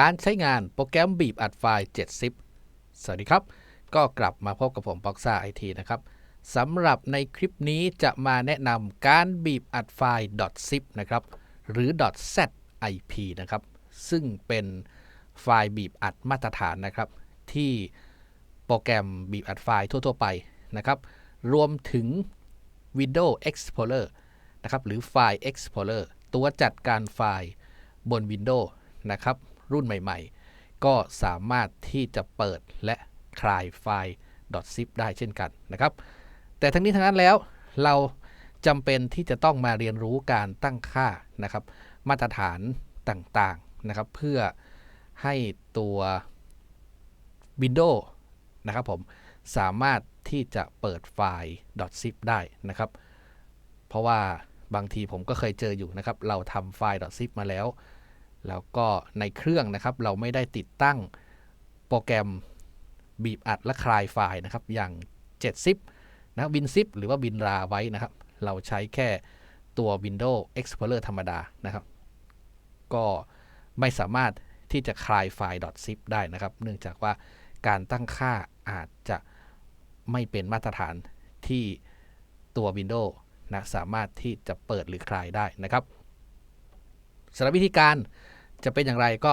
การใช้งานโปรแกรมบีบอัดไฟล์7 zip สวัสดีครับ ก็กลับมาพบกับผมบ็อกซ่าไอทีนะครับสำหรับในคลิปนี้จะมาแนะนำการบีบอัดไฟล์ .zip นะครับ หรือ .zip นะครับ ซึ่งเป็นไฟล์บีบอัดมาตรฐานนะครับ ที่โปรแกรมบีบอัดไฟล์ทั่ว ๆ ไปนะครับ รวมถึง Windows Explorer นะครับ หรือไฟล์ Explorer ตัวจัดการไฟล์บน Windows นะครับ รุ่นใหม่ๆ ก็สามารถที่จะเปิดและคลายไฟล์ .zip ได้เช่นกันนะครับ แต่ทั้งนี้ทั้งนั้นแล้วเราจำเป็นที่จะต้องมาเรียนรู้การตั้งค่านะครับ มาตรฐานต่างๆนะครับ เพื่อให้ตัว Windows นะครับผมสามารถที่จะเปิดไฟล์ .zip ได้นะครับ เพราะว่าบางทีผมก็เคยเจออยู่นะครับ เราทำไฟล์ .zip มาแล้ว แล้วก็ในเครื่องนะครับเราไม่ได้ติดตั้งโปรแกรมบีบอัดและคลายไฟล์นะครับ อย่าง 7zip นะวินซิปหรือว่าบินราไว้นะครับ เราใช้แค่ตัว Windows Explorer ธรรมดานะครับ ก็ไม่สามารถที่จะคลายไฟล์ .zip ได้นะครับ เนื่องจากว่าการตั้งค่าอาจจะไม่เป็นมาตรฐานที่ตัว Windows นะสามารถที่จะเปิดหรือคลายได้นะครับสำหรับวิธีการ จะเป็นอย่างไรก็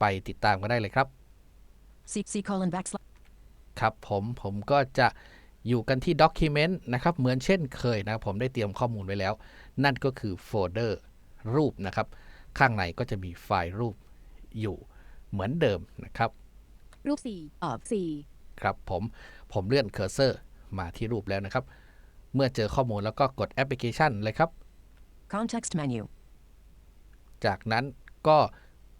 ไปติดตามกันได้เลยครับ C C colon backslash ครับผมผมก็จะอยู่กันที่ Document นะครับ เหมือนเช่นเคยนะครับ ผมได้เตรียมข้อมูลไว้แล้ว นั่นก็คือโฟลเดอร์รูปนะครับ ข้างในก็จะมีไฟล์รูปอยู่เหมือนเดิมนะครับ รูปสี่ of สี่ครับผมผมเลื่อนเคอร์เซอร์มาที่รูปแล้วนะครับ เมื่อเจอข้อมูลแล้วก็กดแอปพลิเคชันเลยครับ context menu จากนั้น ก็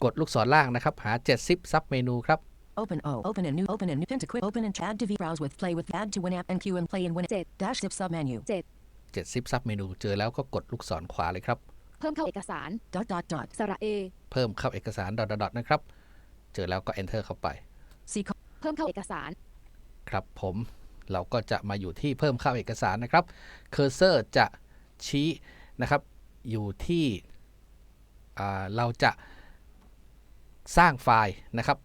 กดลูกศรล่างนะครับ หา7 zip ซับเมนูครับ open O open a new open a new pin to quit open and add to v browse with play with add to win app and queue and play and win Jet. dash zip sub menu เจ็ด7 zip ซับเมนูเจอแล้วก็กดลูกศรขวาเลยครับ เพิ่มเข้าเอกสาร dot dot dot สระเอ เพิ่มเข้าเอกสารดอทๆนะครับ เจอแล้วก็ enter เข้าไป C co- เพิ่มเข้าเอกสาร ครับผมเราก็จะมาอยู่ที่เพิ่มเข้าเอกสารนะครับ เคอร์เซอร์จะชี้นะครับอยู่ที่อ่า เราจะสร้างไฟล์นะครับ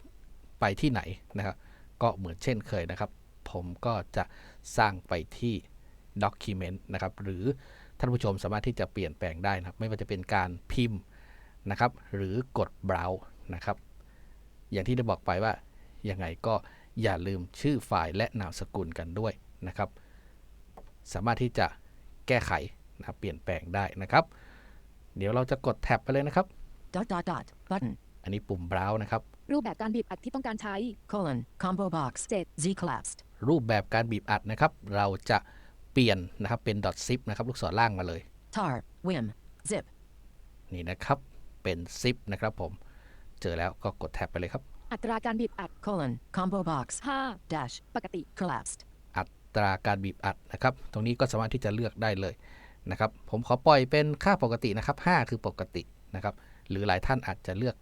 ไปที่ไหนนะครับ ก็เหมือนเช่นเคยนะครับ ผมก็จะสร้างไปที่ Document นะครับ หรือท่านผู้ชมสามารถที่จะเปลี่ยนแปลงได้นะครับ ไม่ว่าจะเป็นการพิมพ์นะครับ หรือกด Browse นะครับ อย่างที่ได้บอกไปว่ายังไงก็อย่าลืมชื่อไฟล์และนามสกุลกันด้วยนะครับ สามารถที่จะแก้ไขนะเปลี่ยนแปลงได้นะครับ เดี๋ยวเราจะกดแท็บไปเลยนะครับ dot dot dot button อันนี้ปุ่ม browse นะครับ รูปแบบการบีบอัดที่ต้องการใช้ colon combo box เจ็ด Z collapsed รูปแบบการบีบอัดนะครับ เราจะเปลี่ยนนะครับเป็น .zip นะครับ ลูกศรล่างมาเลย tar wim zip นี่นะครับ เป็น zip นะครับผม เจอแล้วก็กดแท็บไปเลยครับ อัตราการบีบอัด colon combo box ห้า dash ปกติ collapsed อัตราการบีบอัดนะครับ ตรงนี้ก็สามารถที่จะเลือกได้เลย นะครับ ผมขอปล่อยเป็นค่าปกตินะครับ 5 คือปกตินะครับ หรือหลายท่านอาจจะเลือก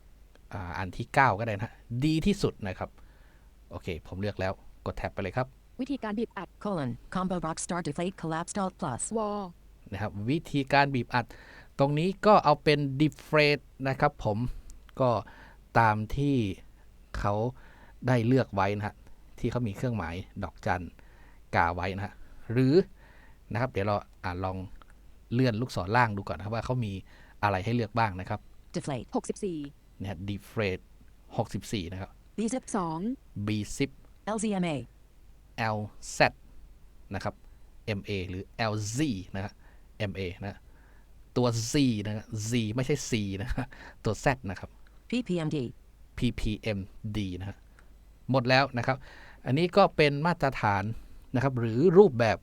อาอันที่ 9 ก็ได้นะฮะดีที่สุดนะครับ โอเค ผมเลือกแล้วกดแท็บไปเลยครับ วิธีการบีบอัด colon combo box start deflate collapsed alt plus วอนะครับวิธีการบีบอัด ตรงนี้ก็เอาเป็น deflate นะครับ ผมก็ตามที่เขาได้เลือกไว้นะฮะที่เขามีเครื่องหมายดอกจันกาไว้นะฮะหรือนะครับ เดี๋ยวเราอ่าลอง เลื่อนลูกศรล่างดูก่อนนะครับว่าเขามีอะไรให้เลือกบ้างนะครับ deflate หกสิบสี่เนี่ย deflate 64 นะครับ B zip สอง b zip LZMA lz นะครับ ma หรือ lz นะครับ ma นะตัว z นะครับ z ไม่ใช่ c นะฮะตัว z นะครับ PPMD ppmd นะฮะหมดแล้วนะครับ อันนี้ก็เป็นมาตรฐานนะครับ หรือรูปแบบ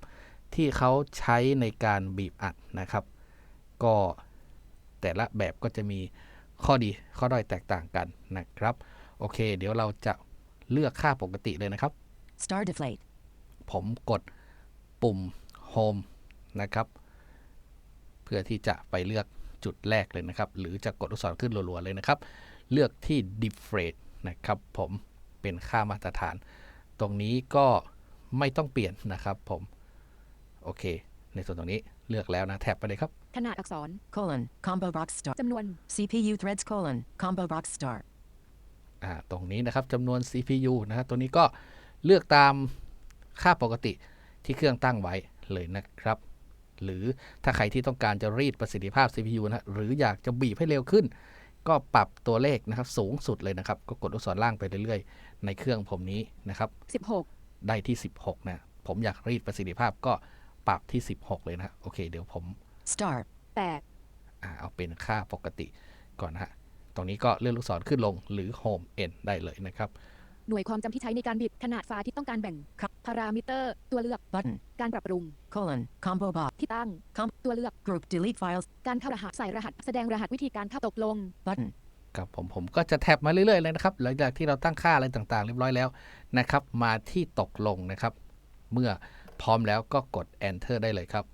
ที่เขาใช้ในการบีบอัดนะครับ ก็แต่ละแบบก็จะมีข้อดีข้อด้อยแตกต่างกันนะครับ โอเค เดี๋ยวเราจะเลือกค่าปกติเลยนะครับ star deflate ผมกดปุ่ม Home นะครับ เพื่อที่จะไปเลือกจุดแรกเลยนะครับ หรือจะกดลูกศรขึ้นรัวๆเลยนะครับ เลือกที่ Deflate นะครับผมเป็นค่ามาตรฐาน ตรงนี้ก็ไม่ต้องเปลี่ยนนะครับผม โอเค ในส่วนตรงนี้เลือกแล้วนะแท็บไปเลยครับ ขนาดอักษร colon combo box start จำนวน CPU threads colon combo box star อ่าตรงนี้นะครับจำนวน CPU นะครับตัวนี้ก็เลือกตามค่าปกติที่เครื่องตั้งไว้เลยนะครับ หรือถ้าใครที่ต้องการจะรีดประสิทธิภาพ CPU นะหรืออยากจะบีบให้เร็วขึ้น ก็ปรับตัวเลขนะครับสูงสุดเลยนะครับ ก็กดลูกศรล่างไปเรื่อยๆ ในเครื่องผมนี้นะครับ 16 ได้ที่ 16นะผมอยากรีดประสิทธิภาพก็ ปรับที่ 16 เลยนะโอเค เดี๋ยวผม Start. 8อ่าเอาเป็นค่าปกติก่อนนะฮะตรงนี้ก็เลื่อนลูกศรขึ้นลงหรือ Home End ได้เลยนะครับ หน่วยความจำที่ใช้ในการบีบขนาดไฟล์ที่ต้องการแบ่งครับพารามิเตอร์ ตัวเลือก Button. การปรับปรุง Colon. Combo box. ที่ตั้ง Com. ตัวเลือก Group. Delete files. การเข้ารหัสใส่รหัสแสดงรหัสวิธีการเข้าตกลง Button. ครับผมผมก็จะแท็บมาเรื่อยๆเลยนะครับหลังจากที่เราตั้งค่าอะไรต่างๆ เรียบร้อยแล้วนะครับ มาที่ตกลงนะครับ เมื่อ พร้อมแล้วก็กด Enter ได้เลยครับ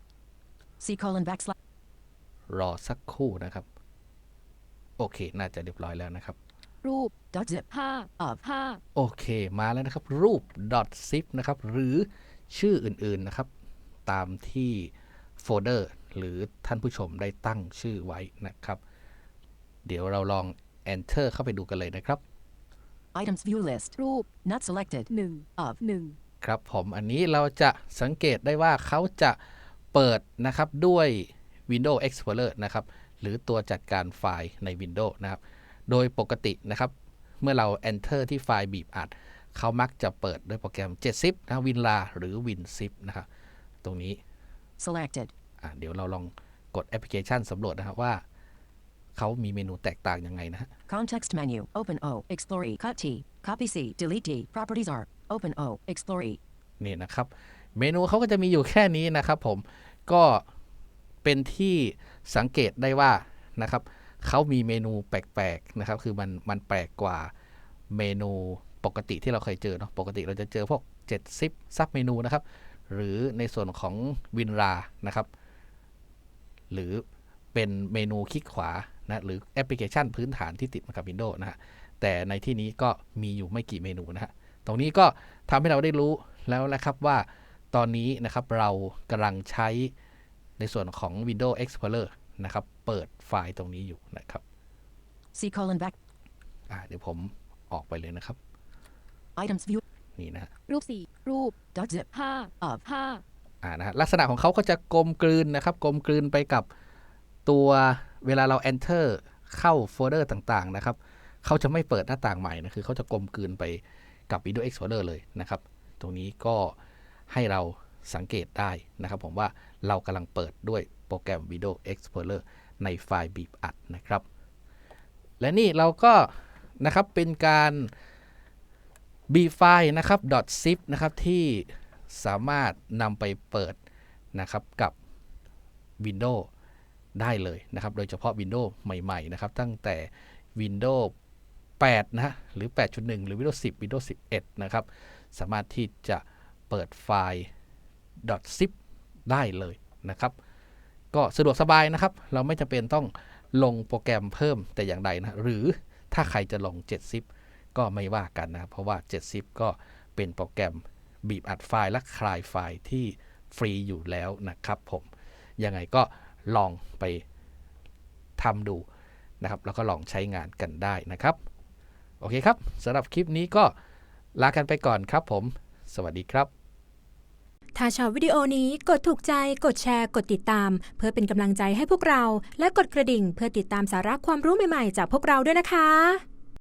C colon backslash. รอสักครู่นะครับ โอเค น่าจะเรียบร้อยแล้วนะครับ รูป Dot zip. 5 Of. 5โอเค มาแล้วนะครับ รูป .zip นะครับ หรือชื่ออื่นๆนะครับ ตามที่โฟลเดอร์หรือท่านผู้ชมได้ตั้งชื่อไว้นะครับ เดี๋ยวเราลอง enter เข้าไปดูกันเลยนะครับ Items view list. รูป Not selected. 1 Of. 1 ครับผมอันนี้เราจะสังเกตได้ว่าเขาจะเปิดนะครับด้วย Windows Explorer นะครับหรือตัวจัดการไฟล์ใน Windows นะครับโดยปกตินะครับ เมื่อเรา enter ที่ไฟล์บีบอัด เขามักจะเปิดด้วยโปรแกรม 7zip นะ WinRAR หรือ WinZip นะครับตรงนี้ Selected. อะเดี๋ยวเราลองกดแอปพลิเคชันสำรวจนะครับว่าเขามีเมนูแตกต่างยังไงนะฮะ Context menu. Open O. Explore E. Cut T. Copy C. Delete D. Properties R. Open O. Explore นี่นะครับ เมนูเขาก็จะมีอยู่แค่นี้นะครับผมก็เป็นที่สังเกตได้ว่านะครับเขามีเมนูแปลกๆนะครับ คือมันมันแปลกกว่าเมนูปกติที่เราเคยเจอเนาะปกติเราจะเจอพวก7ซิปซับเมนูนะครับ หรือในส่วนของวินรานะครับ หรือเป็นเมนูคลิกขวานะหรือแอปพลิเคชันพื้นฐานที่ติดมากับ Windows นะฮะแต่ในที่นี้ก็มีอยู่ไม่กี่เมนูนะฮะ ตรงนี้ก็ทำให้เราได้รู้แล้วนะครับว่าตอนนี้นะครับเรากำลังใช้ในส่วนของ Windows Explorer นะครับ เปิดไฟล์ตรงนี้อยู่นะครับ C colon back. อ่าเดี๋ยวผมออกไปเลยนะครับ Items view. นี่นะฮะรูป 4 รูป Dot zip. 5 Of. 5อ่านะฮะลักษณะของเขาก็จะกลมกลืนนะครับ กลมกลืนไปกับตัวเวลาเรา enter เข้าโฟลเดอร์ต่างๆนะครับ เขาจะไม่เปิดหน้าต่างใหม่นะ คือเขาจะกลมกลืนไป กับ Windows Explorer เลยนะครับ ตรงนี้ก็ให้เราสังเกตได้นะครับ ผมว่าเรากำลังเปิดด้วยโปรแกรม Windows Explorer ในไฟล์บีบอัดนะครับ และนี่เราก็นะครับเป็นการบีไฟล์นะครับ .zip นะครับที่สามารถนำไปเปิดนะครับกับ Windows ได้เลยนะครับ โดยเฉพาะ Windows ใหม่ ๆ นะครับ ตั้งแต่ Windows 8นะฮะหรือ 8.1 หรือ Windows 10 Windows 11 นะครับ สามารถที่จะเปิดไฟล์ .zip ได้เลยนะครับ ก็สะดวกสบายนะครับ เราไม่จำเป็นต้องลงโปรแกรมเพิ่มแต่อย่างใดนะ หรือถ้าใครจะลง 7zip ก็ไม่ว่ากันนะครับ เพราะว่า 7zip ก็เป็นโปรแกรมบีบอัดไฟล์และคลายไฟล์ที่ฟรีอยู่แล้วนะครับผมยังไงก็ลองไปทำดูนะครับ แล้วก็ลองใช้งานกันได้นะครับ โอเคครับสำหรับคลิปนี้ก็ลากันไปก่อนครับผม สวัสดีครับ ถ้าชอบวิดีโอนี้กดถูกใจ กดแชร์ กดติดตาม เพื่อเป็นกำลังใจให้พวกเรา และกดกระดิ่งเพื่อติดตามสาระความรู้ใหม่ๆ จากพวกเราด้วยนะคะ